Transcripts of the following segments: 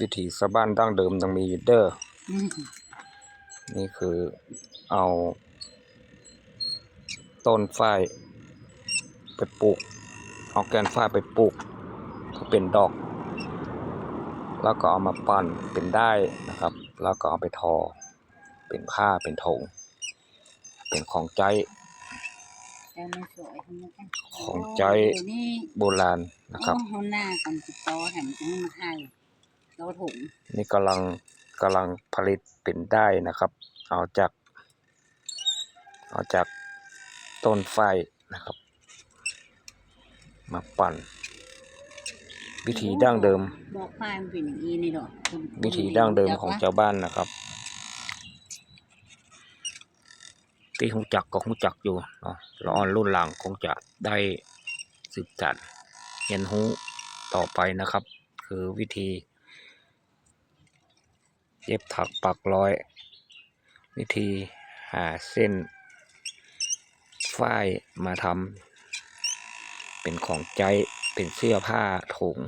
วิถีชาวบ้านดั้งเดิมต้องมีอยู่เด้อนี่คือเอาต้นฝ้ายไปปลูก เอาแกนฝ้ายไปปลูกเป็นดอก แล้วก็เอามาปั่นเป็นได้นะครับ แล้วก็เอาไปทอ เป็นผ้าเป็นธงเป็นของใจ ของใจโอ้โบราณนะครับ เขาหน้ากันติดต่อแถมจะให้มาให้ เราถุงนี่กำลังกำลังผลิตเป็นได้ายนะครับ เอาจาก เอาจากต้นฝ้ายนะครับ มาปั่น วิธีดั้งเดิม บอกป้ายมันเป็นอย่างนี้นี่หรอคุณวิธีดั้งเดิมจักของวะชาวบ้านนะครับที่คงจักก็คงจักอยู่เนาะรอรุ่นหลังคงจะได้สืบจัดเรียนรู้ต่อไปนะครับ คือวิธี เย็บถักปักร้อย วิธีหาเส้นฝ้ายมาทำเป็นของใจเป็นเสื้อผ้าถุง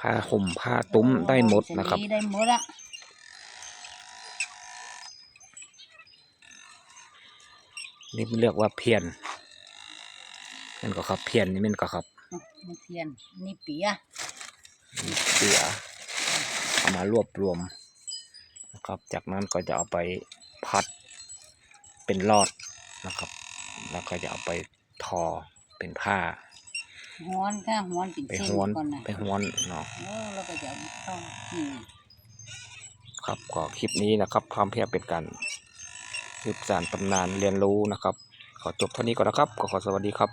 ผ้าห่มผ้าตุ้มได้หมดนะครับชได้หมดอะนี่เรียกว่าเพียนนั่นก็ครับเพียนนี่มันก็ครับอะมันเพียนนี่เปียเสือเอามารวบรวมนะครับ จากนั้นก็จะเอาไปพัดเป็นลอดนะครับ แล้วก็จะเอาไปทอเป็นผ้าฮ้อนค่ะฮ้อนเป็นไปเส้นห้วนก่อนนะไปห้วนเนาะ โอ้แล้วก็จะเอาเข้านี่ครับก็คลิปนี้นะครับพร้อมเพียงเป็นการสืบสานตำนานเรียนรู้นะครับ ขอจบเท่านี้ก่อนนะครับก็ขอสวัสดีครับ